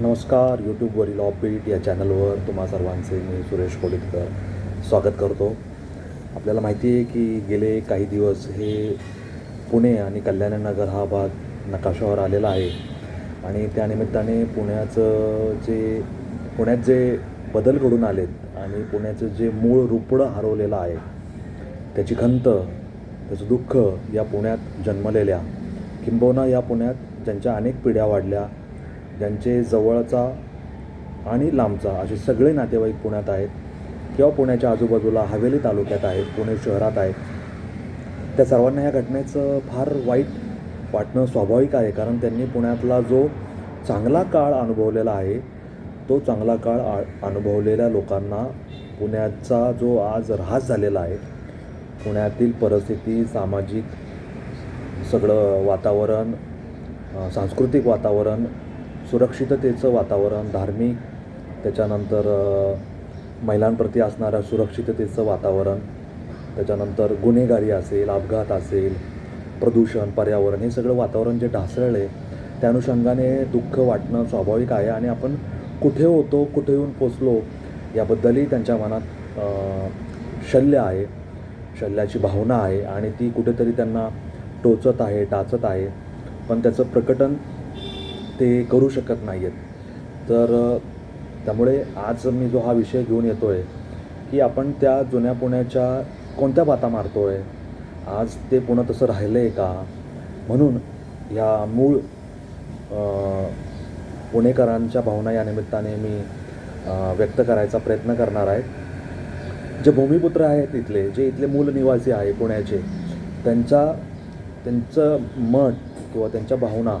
नमस्कार यूट्यूबवरील ऑपीट या चॅनलवर तुम्हा सर्वांचे मी सुरेश कोलितकर स्वागत करतो. आपल्याला माहिती आहे की गेले काही दिवस हे पुणे आणि कल्याणनगर हा भाग नकाशावर आलेला आहे. आणि त्यानिमित्ताने पुण्याचं जे पुण्यात जे बदल घडून आलेत आणि पुण्याचं जे मूळ रुपडं हरवलेलं आहे त्याची खंत त्याचं दुःख या पुण्यात जन्मलेल्या किंबहुना या पुण्यात ज्यांच्या अनेक पिढ्या वाढल्या ज्यांचे जवळचा आणि लांबचा असे सगळे नातेवाईक पुण्यात आहेत किंवा पुण्याच्या आजूबाजूला हवेली तालुक्यात आहेत पुणे शहरात आहेत. त्या सर्वांना या घटनेचं फार वाईट वाटणं स्वाभाविक आहे कारण त्यांनी पुण्यातला जो चांगला काळ अनुभवलेला आहे तो चांगला काळ आ अनुभवलेल्या लोकांना पुण्याचा जो आज ऱ्हास झालेला आहे पुण्यातील परिस्थिती सामाजिक सगळं वातावरण सांस्कृतिक वातावरण सुरक्षिततेचं वातावरण धार्मिक त्याच्यानंतर महिलांप्रती असणाऱ्या सुरक्षिततेचं वातावरण त्याच्यानंतर गुन्हेगारी असेल अपघात असेल प्रदूषण पर्यावरण हे सगळं वातावरण जे ढासळलं आहे त्या अनुषंगाने दुःख वाटणं स्वाभाविक आहे आणि आपण कुठे होतो कुठे येऊन पोचलो याबद्दलही त्यांच्या मनात शल्य आहे. शल्याची भावना आहे आणि ती कुठेतरी त्यांना टोचत आहे टाचत आहे. पण त्याचं प्रकटन ते करू शकत नाही आहेत तर त्यामुळे आज मी जो हा विषय घेऊन येतो आहे की आपण त्या जुन्या पुण्याच्या कोणत्या बाता मारतो आहे आज ते पुणं तसं राहिलं आहे का? म्हणून ह्या मूळ पुणेकरांच्या भावना या निमित्ताने मी व्यक्त करायचा प्रयत्न करणार आहे. जे भूमिपुत्र आहेत इथले जे इथले मूल निवासी आहे पुण्याचे त्यांचा त्यांचं मत किंवा त्यांच्या भावना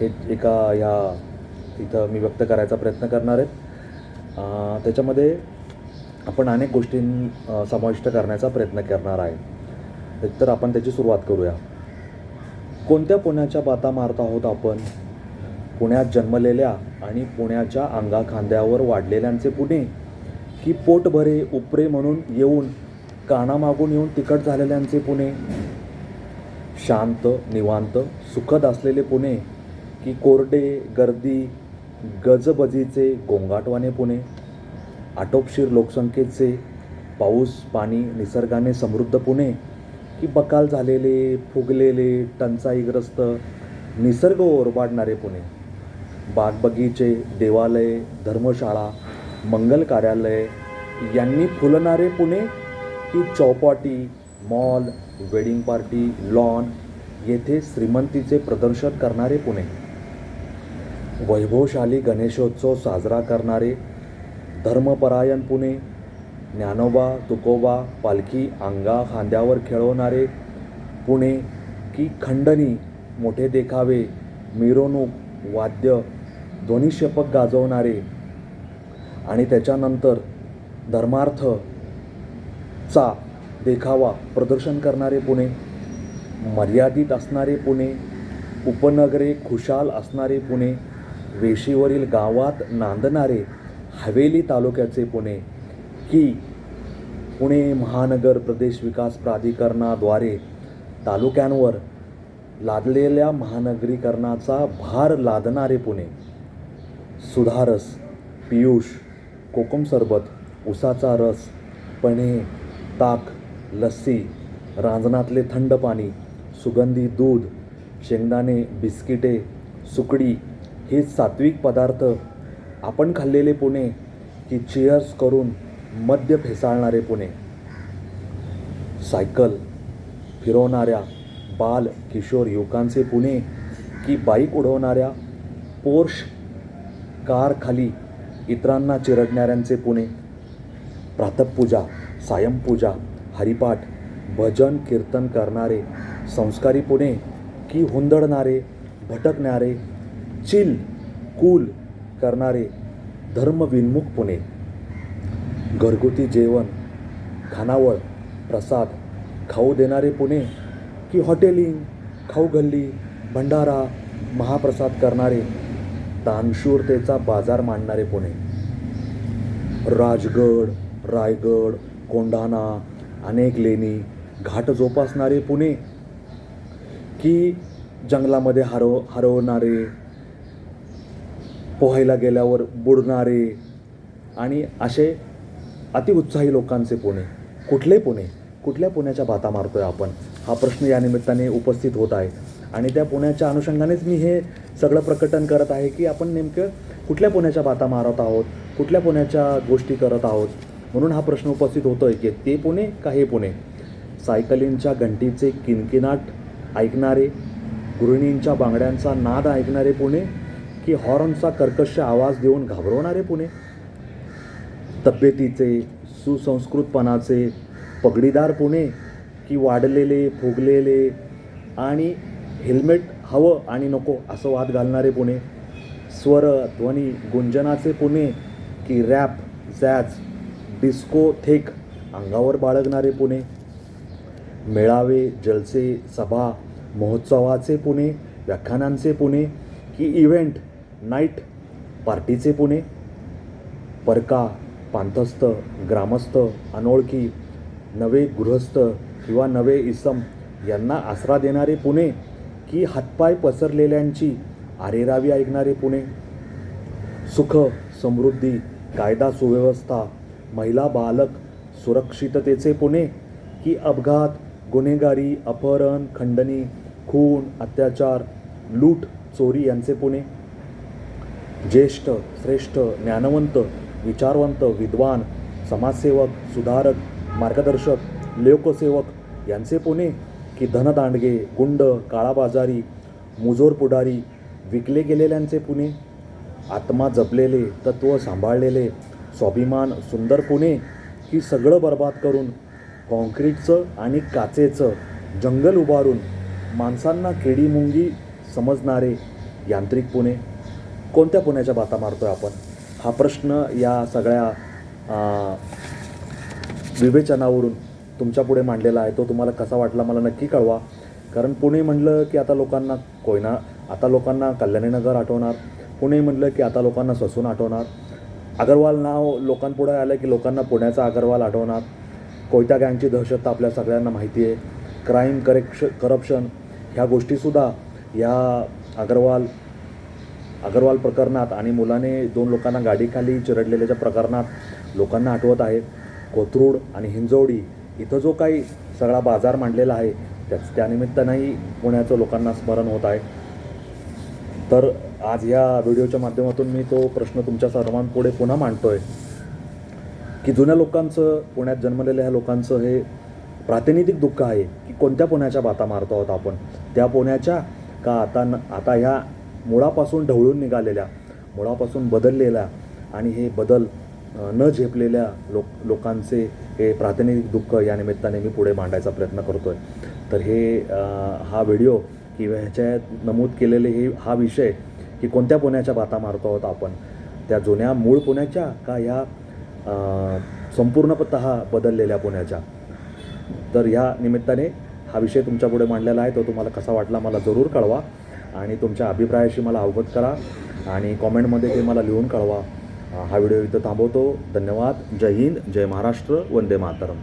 हे एका ह्या इथं मी व्यक्त करायचा प्रयत्न करणार आहेत त्याच्यामध्ये आपण अनेक गोष्टी समाविष्ट करण्याचा प्रयत्न करणार आहे. तर आपण त्याची सुरुवात करूया. कोणत्या पुण्याच्या बाता मारत आहोत आपण? पुण्यात जन्मलेल्या आणि पुण्याच्या अंगाखांद्यावर वाढलेल्यांचे पुणे की पोटभरे उपरे म्हणून येऊन कानामागून येऊन तिकट झालेल्यांचे पुणे? शांत निवांत सुखद असलेले पुणे की कोरडे गर्दी गजबजीचे गोंगाटवाने पुणे आटोपशीर लोकसंख्येचे पाऊस पाणी निसर्गाने समृद्ध पुणे की बकाल झालेले फुगलेले टंचाईग्रस्त निसर्ग ओरबाडणारे पुणे. बागबगीचे देवालय धर्मशाळा मंगल कार्यालय यांनी फुलणारे पुणे की Chowpatty mall wedding party lawn येथे श्रीमंतीचे प्रदर्शन करणारे पुणे. वैभवशाली गणेशोत्सव साजरा करणारे धर्मपरायण पुणे ज्ञानोबा तुकोबा पालखी अंगा खांद्यावर खेळवणारे पुणे की खंडणी मोठे देखावे मिरवणूक वाद्य ध्वनिक्षेपक गाजवणारे आणि त्याच्यानंतर धर्मार्थ चा देखावा प्रदर्शन करणारे पुणे मर्यादित असणारे पुणे उपनगरे खुशाल असणारे पुणे वेशीवरील गावात नांदणारे हवेली तालुक्याचे पुणे की पुणे महानगर प्रदेश विकास प्राधिकरणाद्वारे तालुक्यांवर लादलेल्या महानगरीकरणाचा भार लादणारे पुणे. सुधारस पियुष कोकम सरबत उसाचा रस पणे ताक लस्सी रांजणातले थंड पाणी सुगंधी दूध शेंगदाणे बिस्किटे सुकडी हे सात्विक पदार्थ आपण खाल्लेले पुणे की चेअर्स करून मद्य फेसाळणारे पुणे. सायकल फिरवणाऱ्या बाल किशोर युवकांचे पुणे की बाईक उडवणाऱ्या पोर्श कारखाली इतरांना चिरडणाऱ्यांचे पुणे. प्रातपूजा सायंपूजा हरिपाठ भजन कीर्तन करणारे संस्कारी पुणे की हुंदडणारे भटकणारे चिल कूल करणारे धर्मविन्मुख पुणे. घरगुती जेवण खानावळ प्रसाद खाऊ देणारे पुणे की हॉटेलिंग खाऊ गल्ली भंडारा महाप्रसाद करणारे दानशूरतेचा बाजार मांडणारे पुणे. राजगड रायगड कोंढाणा अनेक लेणी घाट जोपासणारे पुणे की जंगलामध्ये हरव हरवणारे पोहायला गेल्यावर बुडणारे आणि असे अतिउत्साही लोकांचे पुणे. कुठले पुणे? कुठल्या पुण्याच्या बाता मारतोय आपण? हा प्रश्न या निमित्ताने उपस्थित होत आहे. आणि त्या पुण्याच्या अनुषंगानेच मी हे सगळं प्रकटन करत आहे की आपण नेमकं कुठल्या पुण्याच्या भाता मारत आहोत? कुठल्या पुण्याच्या गोष्टी करत आहोत? म्हणून हा प्रश्न उपस्थित होतो आहे की ते पुणे का हे पुणे? सायकलींच्या घंटीचे किनकिनाट ऐकणारे गृहिणींच्या बांगड्यांचा नाद ऐकणारे पुणे की हॉर्नचा कर्कश आवाज देऊन घाबरवणारे पुणे. तब्येतीचे सुसंस्कृतपणाचे पगडीदार पुणे की वाढलेले फुगलेले आणि हेल्मेट हवं आणि नको असं वाद घालणारे पुणे. स्वर ध्वनी गुंजनाचे पुणे की रॅप जॅज डिस्को थेक अंगावर बाळगणारे पुणे. मेळावे जलसे सभा महोत्सवाचे पुणे व्याख्यानांचे पुणे की इव्हेंट नाईट पार्टीचे पुणे परका पांथस्थ ग्रामस्थ अनोळखी नवे गृहस्थ किंवा नवे इसम यांना आसरा देणारे पुणे की हातपाय पसरलेल्यांची आरेरावी ऐकणारे पुणे? सुख समृद्धी कायदा सुव्यवस्था महिला बालक सुरक्षिततेचे पुणे की अपघात गुन्हेगारी अपहरण खंडणी खून अत्याचार लूट चोरी यांचे पुणे? ज्येष्ठ श्रेष्ठ ज्ञानवंत विचारवंत विद्वान समाजसेवक सुधारक मार्गदर्शक लोकसेवक यांचे पुणे की धनदांडगे गुंड काळाबाजारी मुजोर पुढारी विकले गेलेल्यांचे पुणे. आत्मा जपलेले तत्त्व सांभाळलेले स्वाभिमान सुंदर पुणे की सगळं बर्बाद करून कॉन्क्रीटचं आणि काचेचं जंगल उभारून माणसांना केडी मुंगी समजणारे यांत्रिक पुणे. कोणत्या पुण्याच्या बाता मारतो आहे आपण? हा प्रश्न या सगळ्या विवेचनावरून विवेचनावरून तुमच्यापुढे मांडलेला आहे. तो तुम्हाला कसा वाटला मला नक्की कळवा. कारण पुणे म्हणलं की आता लोकांना कोयना आता लोकांना कल्याणीनगर आठवणार. पुणे म्हणलं की आता लोकांना ससून आठवणार. अगरवाल नाव लोकांपुढे आलं की लोकांना पुण्याचा अगरवाल आठवणार. कोयत्या गँगची दहशत आपल्या सगळ्यांना माहिती आहे. क्राईम करेक्श करप्शन ह्या गोष्टीसुद्धा या अगरवाल अगरवाल प्रकरणात आणि मुलाने दोन लोकांना गाडीखाली चिरडलेल्याच्या प्रकरणात लोकांना आठवत आहे कोथरूड आणि हिंजवडी इथं जो काही सगळा बाजार मांडलेला आहे त्याच त्यानिमित्तानंही पुण्याचं लोकांना स्मरण होत आहे. तर आज या व्हिडिओच्या माध्यमातून मी तो प्रश्न तुमच्या सर्वांपुढे पुन्हा मांडतोय की जुन्या लोकांचं पुण्यात जन्मलेल्या ह्या लोकांचं हे प्रातिनिधिक दुःख आहे की कोणत्या पुण्याच्या बाता मारतो आहोत आपण? त्या पुण्याच्या का आता न आता ह्या मुळापासून ढवळून निघालेल्या मुळापासून बदललेल्या आणि हे बदल न झेपलेल्या लोक लोकांचे हे प्रातिनिधिक दुःख या निमित्ताने मी पुढे मांडायचा प्रयत्न करतो आहे तर हे हा व्हिडिओ किंवा ह्याच्यात नमूद केलेले हे हा विषय की कोणत्या पुण्याच्या बाता मारतो आहोत आपण त्या जुन्या मूळ पुण्याच्या का ह्या अ, संपूर्णतः बदललेल्या पुण्याच्या? तर ह्या निमित्ताने हा विषय तुमच्यापुढे मांडलेला आहे तो तुम्हाला कसा वाटला मला जरूर कळवा. आणि तुमच्या अभिप्रायाशी मला अवगत करा आणि कॉमेंटमध्ये ते मला लिहून कळवा. हा व्हिडिओ इथं थांबवतो. धन्यवाद. जय हिंद. जय महाराष्ट्र. वंदे मातरम.